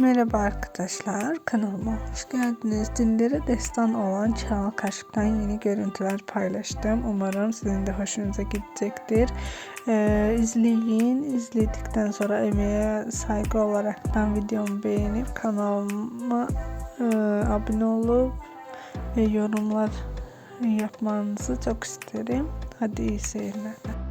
Merhaba arkadaşlar kanalıma hoş geldiniz. Dillere destan olan Çağla Kaşık'tan yeni görüntüler paylaştım. Umarım sizin de hoşunuza gidecektir. Ee, izleyin. İzledikten sonra emeğe saygı olaraktan videomu beğenip kanalıma e, abone olup ve yorumlar yapmanızı çok isterim. Hadi iyi seyirler.